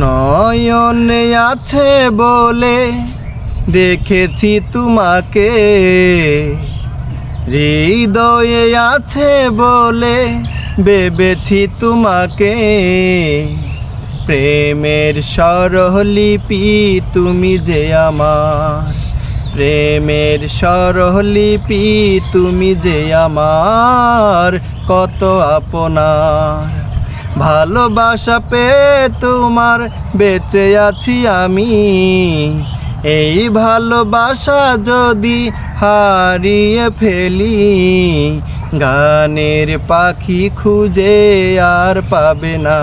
নয়নে আছে বলে দেখেছি তোমাকে। হৃদয়ে আছে বলে ভেবেছি তোমাকে। প্রেমের স্বরলিপি তুমি যে আমার। প্রেমের স্বরলিপি তুমি যে আমার। কত আপনার ভালোবাসা পেয়ে তোমার, বেঁচে আছি আমি। এই ভালোবাসা যদি হারিয়ে ফেলি, গানের পাখি খুঁজে আর পাবে না।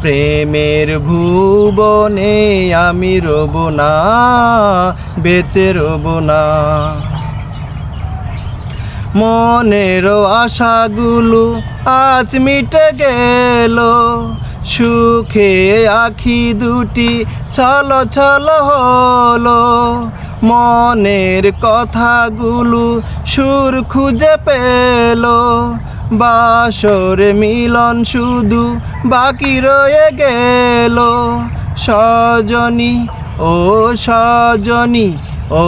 প্রেমের ভুবনে আমি রব না, বেঁচে রব না। মনের আশাগুলো আজ মিটে গেল। সুখে আখি দুটি ছল ছল হলো। মনের কথাগুলো সুর খুঁজে পেল। বাসর মিলন শুধু বাকি রয়ে গেল। সজনী, ও সজনী ও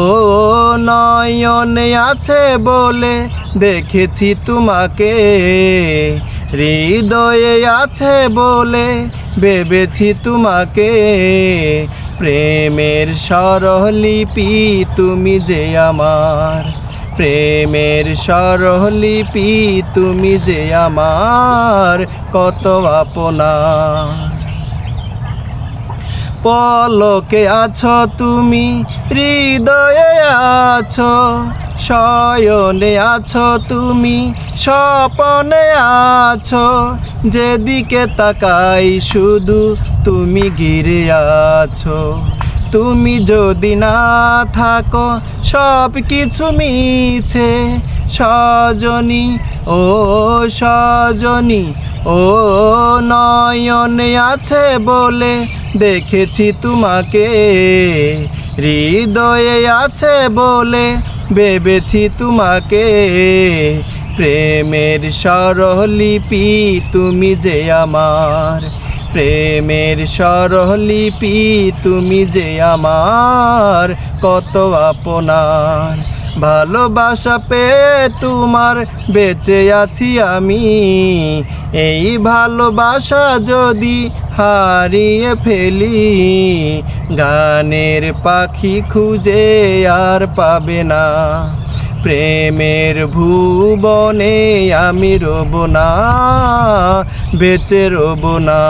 নয়নে আছে বলে দেখেছি তোমাকে। হৃদয়ে আছে বলে ভেবেছি তোমাকে। প্রেমের স্বরলিপি তুমি যে আমার। প্রেমের স্বরলিপি তুমি যে আমার। কত আপনার পলকে আছো তুমি, হৃদয়ে আছো, শয়নে আছো তুমি, স্বপনে আছো, যেদিকে তাকাই শুধু তুমি ঘিরে আছো। তুমি যদি না থাকো সব কিছু মিছে, সজনী, ও সজনী ও নয়নে আছে বলে দেখেছি তোমাকে। হৃদয়ে আছে বলে ভেবেছি তোমাকে। প্রেমের স্বরলিপি তুমি যে আমার। প্রেমের স্বরলিপি তুমি যে আমার। কত আপনার ভালোবাসা পেয়ে তোমার বেঁচে আছি আমি। এই ভালোবাসা যদি হারিয়ে ফেলি, গানের পাখি খুঁজে আর পাবে না। প্রেমের ভুবনে আমি রব না, বেঁচে রব না।